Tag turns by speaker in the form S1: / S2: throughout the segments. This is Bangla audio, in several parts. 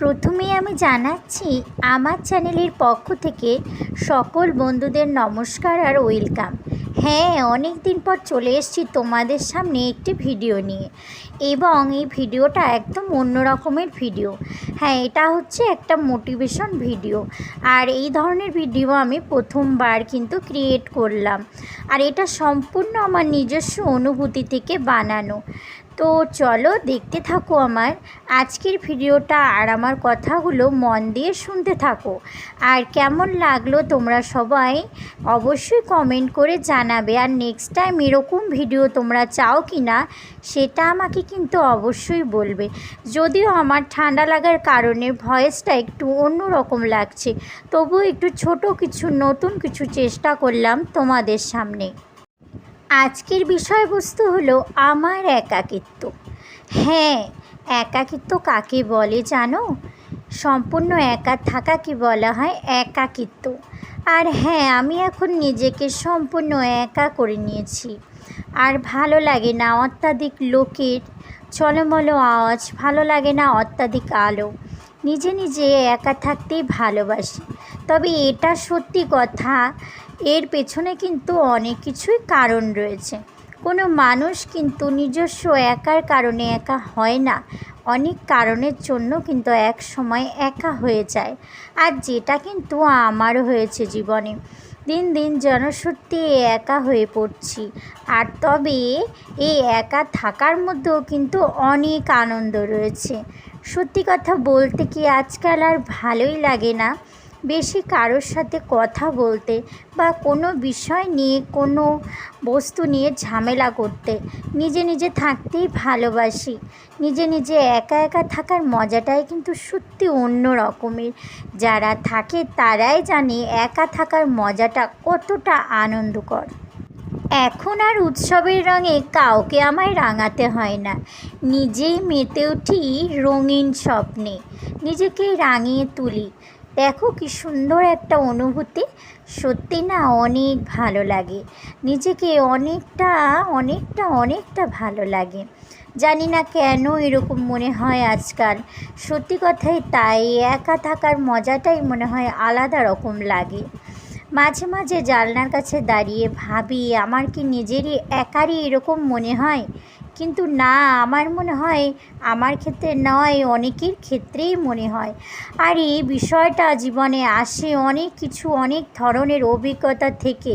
S1: প্রথমেই আমি জানাচ্ছি আমার চ্যানেলের পক্ষ থেকে সকল বন্ধুদের নমস্কার আর ওয়েলকাম। হ্যাঁ অনেক দিন পর চলে এসেছি তোমাদের সামনে একটি ভিডিও নিয়ে। এবং এই ভিডিওটা একদম অন্য রকমের ভিডিও। হ্যাঁ এটা হচ্ছে একটা মোটিভেশন ভিডিও। আর এই ধরনের ভিডিও আমি প্রথমবার কিন্তু ক্রিয়েট করলাম। আর এটা সম্পূর্ণ আমার নিজস্ব অনুভূতি থেকে বানানো। তো চলো দেখতে থাকো আমার। আজকের ভিডিওটা আর আমার কথাগুলো মন দিয়ে শুনতে থাকো। আর কেমন লাগল তোমরা সবাই অবশ্যই কমেন্ট করে জানাবে। আর নেক্সট টাইম এরকম ভিডিও তোমরা চাও কি না সেটা আমাকে কিন্তু অবশ্যই বলবে। যদিও আমার ঠান্ডা লাগার কারণে ভয়েসটা একটু অন্য রকম লাগছে, তবুও একটু ছোট কিছু, নতুন কিছু চেষ্টা করলাম তোমাদের সামনে। আজকের বিষয়বস্তু হলো আমার একাকিত্ব। হ্যাঁ একাকিত্ব কাকে বলে জানো? সম্পূর্ণ একা থাকাকে বলা হয় একাকিত্ব? আর হ্যাঁ আমি এখন নিজেকে সম্পূর্ণ একা করে নিয়েছি। আর ভালো লাগে না অত্যাধিক লোকের চলমলো আওয়াজ, ভালো লাগে না অত্যাধিক আলো। নিজে নিজে একা থাকতেই ভালোবাসি। তবে এটা সত্যি কথা, এর পেছনে কিন্তু অনেক কিছুই কারণ রয়েছে। কোনো মানুষ কিন্তু নিজস্ব একার কারণে একা হয় না। অনেক কারণের জন্য কিন্তু এক সময় একা হয়ে যায়। আর যেটা কিন্তু আমারও হয়েছে জীবনে। দিন দিন জনসত্যি একা হয়ে পড়ছি। আর তবে এই একা থাকার মধ্যেও কিন্তু অনেক আনন্দ রয়েছে। সত্যি কথা বলতে কি আজকাল আর ভালোই লাগে না। বেশি কারোর সাথে কথা বলতে বা কোনো বিষয় নিয়ে, কোনো বস্তু নিয়ে ঝামেলা করতে। নিজে নিজে থাকতেই ভালোবাসি। নিজে নিজে একা একা থাকার মজাটাই কিন্তু সত্যি অন্য রকমের। যারা থাকে তারাই জানে একা থাকার মজাটা কতটা আনন্দকর। এখন আর উৎসবের রঙে কাউকে আমায় রাঙাতে হয় না। নিজেই মেতে উঠি রঙিন স্বপ্নে। নিজেকে রাঙিয়ে তুলি। দেখো কি সুন্দর একটা অনুভূতি। সত্যি না অনেক ভালো লাগে। নিজেকে অনেকটা অনেকটা অনেকটা ভালো লাগে। জানি না কেন এরকম মনে হয় আজকাল। সত্যি কথাই তাই একা থাকার মজাটাই মনে হয় আলাদা রকম লাগে। মাঝে মাঝে জানলার কাছে দাঁড়িয়ে ভাবি, আমার কি নিজেরই একারই এরকম মনে হয়? কিন্তু না, আমার মনে হয়, আমার ক্ষেত্রে নয়, অনেকের ক্ষেত্রেই মনে হয়। আর এই বিষয়টা জীবনে আসে অনেক কিছু, অনেক ধরনের অভিজ্ঞতা থেকে।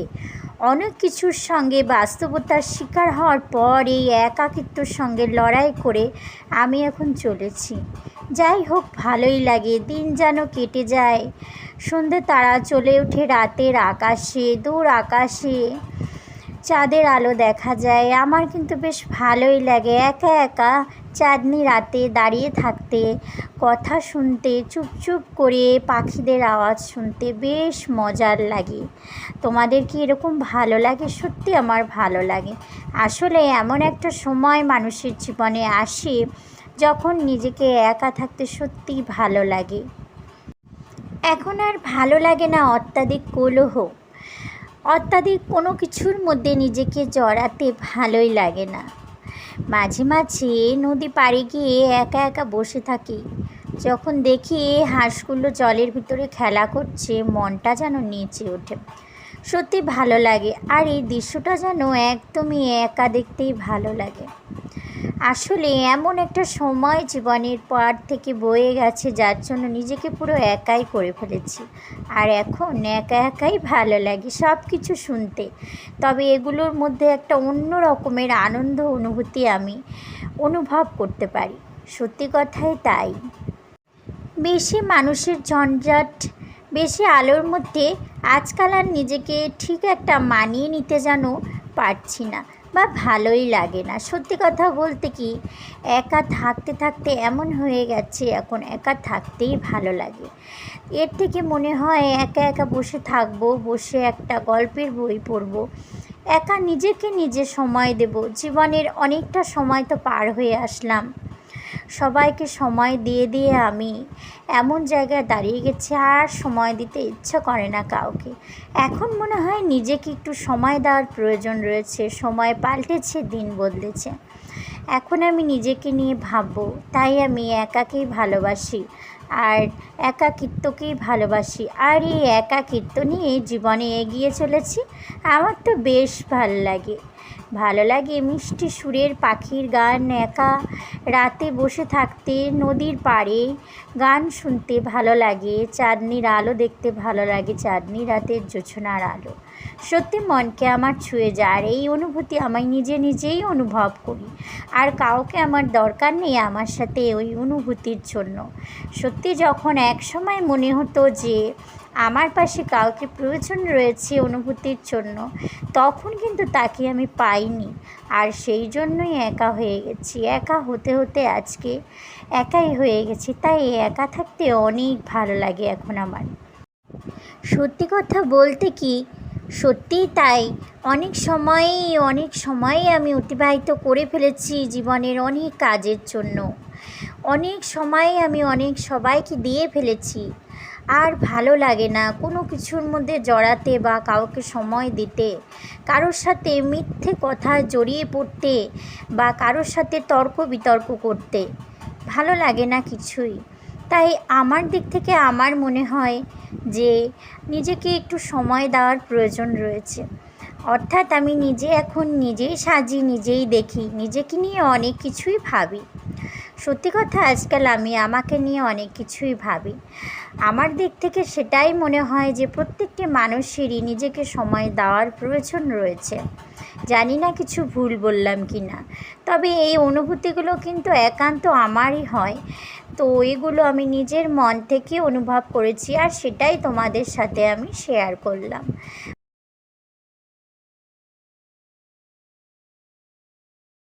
S1: অনেক কিছুর সঙ্গে বাস্তবতার শিকার হওয়ার পর এই একাকিত্বর সঙ্গে লড়াই করে আমি এখন চলেছি। যাই হোক, ভালোই লাগে, দিন যেন কেটে যায়। সন্ধে তারা চলে ওঠে রাতের আকাশে, দূর আকাশে। চাঁদের আলো দেখা যায়। আমার কিন্তু বেশ ভালোই লাগে। একা একা চাঁদনি রাতে দাঁড়িয়ে থাকতে, কথা শুনতে চুপচুপ করে পাখিদের আওয়াজ শুনতে বেশ মজার লাগে। তোমাদের কি এরকম ভালো লাগে? সত্যি আমার ভালো লাগে। আসলে এমন একটা সময় মানুষের জীবনে আসে যখন নিজেকে একা থাকতে সত্যিই ভালো লাগে। এখন আর ভালো লাগে না অত্যাধিক কলহ। অত্যাধিক কোনো কিছুর মধ্যে নিজেকে জড়াতে ভালোই লাগে না। মাঝে মাঝে নদী পাড়ে গিয়ে একা একা বসে থাকি। যখন দেখি হাঁসগুলো জলের ভিতরে খেলা করছে, মনটা যেন নিচে ওঠে। সত্যি ভালো লাগে আর এই দৃশ্যটা যেন একদমই একা দেখতেই ভালো লাগে। আসলে এমন একটা সময় জীবনের পর থেকে বয়ে গেছে, যার জন্য নিজেকে পুরো একাই করে ফেলেছি। আর এখন একা একাই ভালো লাগে সব কিছু শুনতে। তবে এগুলোর মধ্যে একটা অন্য রকমের আনন্দ, অনুভূতি আমি অনুভব করতে পারি। সত্যি কথাই তাই। বেশি মানুষের ঝঞ্ঝাট, বেশি আলোর মধ্যে আজকাল আর নিজেকে ঠিক একটা মানিয়ে নিতে যেন পারছি না। বা ভালোই লাগে না। সত্যি কথা বলতে কি, একা থাকতে থাকতে এমন হয়ে গেছে এখন একা থাকতেই ভালো লাগে। এর থেকে মনে হয় একা একা বসে থাকব, বসে একটা গল্পের বই পড়ব। একা নিজেকে নিজে সময় দেব। জীবনের অনেকটা সময় তো পার হয়ে আসলাম। সবাইকে সময় দিয়ে দিয়ে আমি এমন জায়গায় দাঁড়িয়ে গেছি, আর সময় দিতে ইচ্ছা করে না কাউকে। এখন মনে হয় নিজেকে একটু সময় দেওয়ার প্রয়োজন রয়েছে, সময় পাল্টেছে, দিন বদলেছে। এখন আমি নিজেকে নিয়ে ভাববো, তাই আমি একাকেই ভালোবাসি। আর একাকিত্বকেই ভালোবাসি। আর এই একাকিত্ব নিয়ে জীবনে এগিয়ে চলেছি। আমার তো বেশ ভালো লাগে। ভালো লাগে মিষ্টি সুরের পাখির গান, একা রাতে বসে থাকতে, নদীর পাড়ে গান শুনতে ভালো লাগে, চাঁদনির আলো দেখতে ভালো লাগে, চাঁদনি রাতের জোছনার আলো। সত্যি মনকে আমার ছুঁয়ে যায় আর এই অনুভূতি আমি নিজে নিজেই অনুভব করি। আর কাউকে আমার দরকার নেই আমার সাথে ওই অনুভূতির জন্য। সত্যি যখন এক সময় মনে হতো যে আমার পাশে কাউকে প্রয়োজন রয়েছে অনুভূতির জন্য, তখন কিন্তু তাকে আমি পাইনি। আর সেই জন্যই একা হয়ে গেছি। একা হতে হতে আজকে একাই হয়ে গেছি। তাই একা থাকতে অনেক ভালো লাগে এখন আমার। সত্যি কথা বলতে কি সত্যিই তাই। অনেক সময়ই অনেক সময়ই আমি অতিবাহিত করে ফেলেছি জীবনের অনেক কাজের জন্য। অনেক সময় আমি অনেক সবাইকে দিয়ে ফেলেছি। আর ভালো লাগে না কোনো কিছুর মধ্যে জড়াতে বা কাউকে সময় দিতে। কারোর সাথে মিথ্যে কথা জড়িয়ে পড়তে বা কারোর সাথে তর্ক বিতর্ক করতে। ভালো লাগে না কিছুই। তাই আমার দিক থেকে আমার মনে হয় যে নিজেকে একটু সময় দেওয়ার প্রয়োজন রয়েছে। অর্থাৎ আমি নিজে এখন নিজেই সাজি, নিজেই দেখি, নিজেকে নিয়ে অনেক কিছুই ভাবি। সত্যি কথা, আজকাল আমি আমাকে নিয়ে অনেক কিছুই ভাবি। আমার দিক থেকে সেটাই মনে হয় যে প্রত্যেকটি মানুষেরই নিজেকে সময় দেওয়ার প্রয়োজন রয়েছে। জানি না কিছু ভুল বললাম কি না। তবে এই অনুভূতিগুলো কিন্তু একান্ত আমারই হয়। তো এগুলো আমি নিজের মন থেকে অনুভব করেছি আর সেটাই তোমাদের সাথে আমি শেয়ার করলাম।